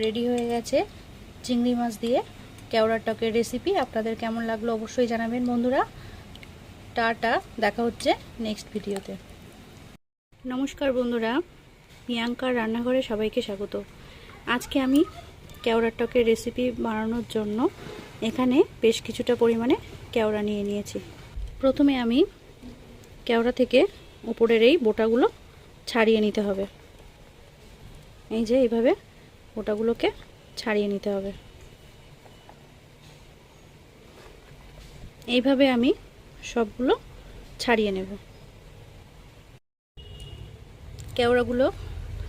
Ready হয়ে গেছে চিংড়ি মাছ দিয়ে। কেওড়ার টকের রেসিপি আপনাদের কেমন লাগল অবশ্যই জানাবেন বন্ধুরা। টাটা, দেখা হচ্ছে নেক্সট ভিডিওতে। নমস্কার বন্ধুরা, প্রিয়াঙ্কার রান্নাঘরে সবাইকে স্বাগত। আজকে আমি কেওড়ার টকের রেসিপি বানানোর জন্য এখানে বেশ কিছুটা পরিমাণে কেওড়া নিয়ে নিয়েছি। প্রথমে আমি কেওড়া থেকে উপরের এই বোটাগুলো ছাড়িয়ে নিতে হবে। এই যে এইভাবে বোটাগুলোকে ছাড়িয়ে নিতে হবে। এইভাবে আমি সবগুলো ছাড়িয়ে নেব। কেওড়াগুলো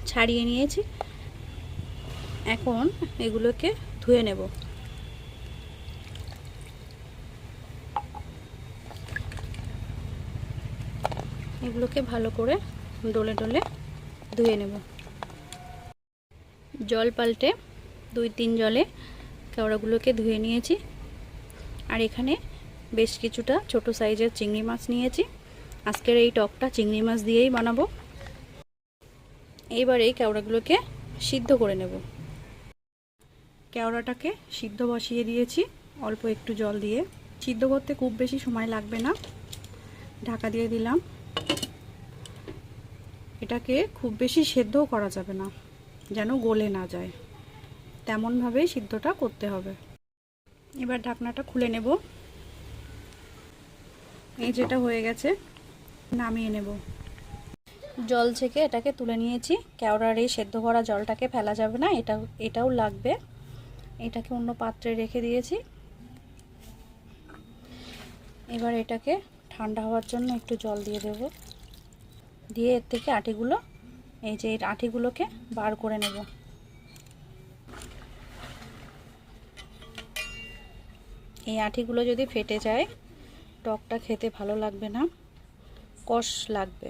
ছাড়িয়ে নিয়েছি। এখন এগুলোকে ধুয়ে নেব। এগুলোকে ভালো করে ডলে ডলে ধুয়ে নেব। জল পাল্টে দুই তিন জলে কেওড়াগুলোকে ধুয়ে নিয়েছি। আর এখানে বেশ কিছুটা ছোট সাইজের চিংড়ি মাছ নিয়েছি। আজকের এই টকটা চিংড়ি মাছ দিয়েই বানাবো। এইবার এই কেওড়াগুলোকে সিদ্ধ করে নেব। কেওড়াটাকে সিদ্ধ বসিয়ে দিয়েছি অল্প একটু জল দিয়ে। সিদ্ধ করতে খুব বেশি সময় লাগবে না। ঢাকা দিয়ে দিলাম। এটাকে খুব বেশি সেদ্ধও করা যাবে না। যেন গলে না যায়। তেমনভাবেই সিদ্ধটা করতে হবে। এবার ঢাকনাটা খুলে নেব। এই যেটা হয়ে গেছে, নামিয়ে নেব। জল থেকে এটাকে তুলে নিয়েছি। কেওড়ার এই সেদ্ধ করা জলটাকে ফেলা যাবে না, এটা, এটাও লাগবে। এটাকে অন্য পাত্রে রেখে দিয়েছি। এবার এটাকে ঠান্ডা হওয়ার জন্য একটু জল দিয়ে দেব। দিয়ে এর থেকে আটিগুলো এই যে আটিগুলোকে বার করে নেব। এই আটিগুলো যদি ফেটে যায়, টকটা খেতে ভালো লাগবে না, কষ লাগবে।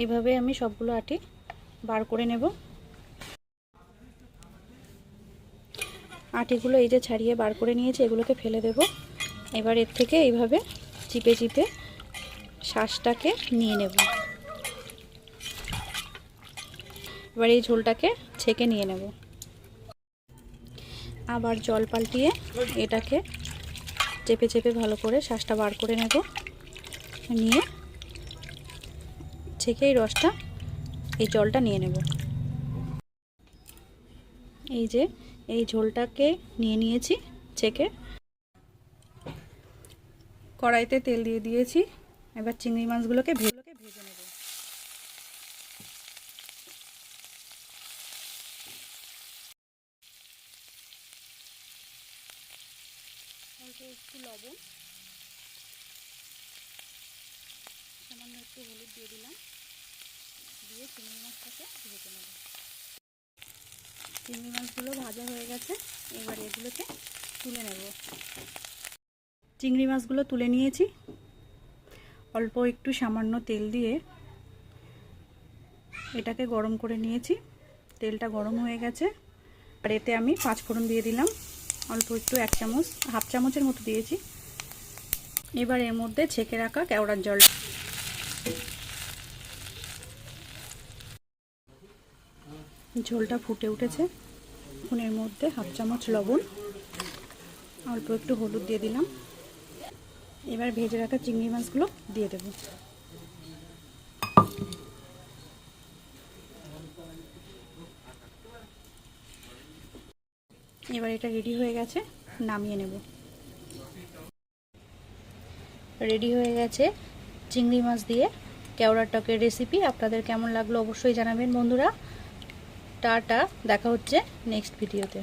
এইভাবে আমি সবগুলো আটি বার করে নেব। আটিগুলো এই যে ছাড়িয়ে বার করে নিয়েছি, এগুলোকে ফেলে দেব। এবার এর থেকে এইভাবে চিপে চিপে শ্বাসটাকে নিয়ে নেব। এবার এই ঝোলটাকে ছেঁকে নিয়ে নেব। আবার জল পাল্টিয়ে এটাকে চেপে চেপে ভালো করে শ্বাসটা বার করে নেব। নিয়ে ছেঁকে এই রসটা এই জলটা নিয়ে নেব। এই যে এই ঝোলটাকে নিয়ে নিয়েছি ছেঁকে। কড়াইতে তেল দিয়ে দিয়েছি। এবার চিংড়ি মাছগুলোকে ভেজে ভেজে নেব অল্প একটু লবণ। সামান্য একটু হলুদ দিয়ে দিলাম। দিয়ে চিংড়ি মাছটাকে ভেজে নেব। চিংড়ি মাছগুলো ভাজা হয়ে গেছে। এবার এগুলোকে তুলে নেব। চিংড়ি মাছগুলো তুলে নিয়েছি। অল্প একটু সামান্য তেল দিয়ে এটাকে গরম করে নিয়েছি। তেলটা গরম হয়ে গেছে। আর এতে আমি পাঁচ ফোড়ন দিয়ে দিলাম। অল্প একটু এক চামচ, হাফ চামচের মতো দিয়েছি। এবার এর মধ্যে ছেঁকে রাখা কেওড়ার জল। ঝোলটা ফুটে উঠেছে। এখন এর মধ্যে হাফ চামচ লবণ, অল্প একটু হলুদ দিয়ে দিলাম। এবার ভেজে রাখা চিংড়ি মাছগুলো দিয়ে দেব। এবার এটা রেডি হয়ে গেছে, নামিয়ে নেব। রেডি হয়ে গেছে চিংড়ি মাছ দিয়ে কেওড়ার টকের রেসিপি আপনাদের কেমন লাগল অবশ্যই জানাবেন বন্ধুরা। টাটা, দেখা হচ্ছে নেক্সট ভিডিওতে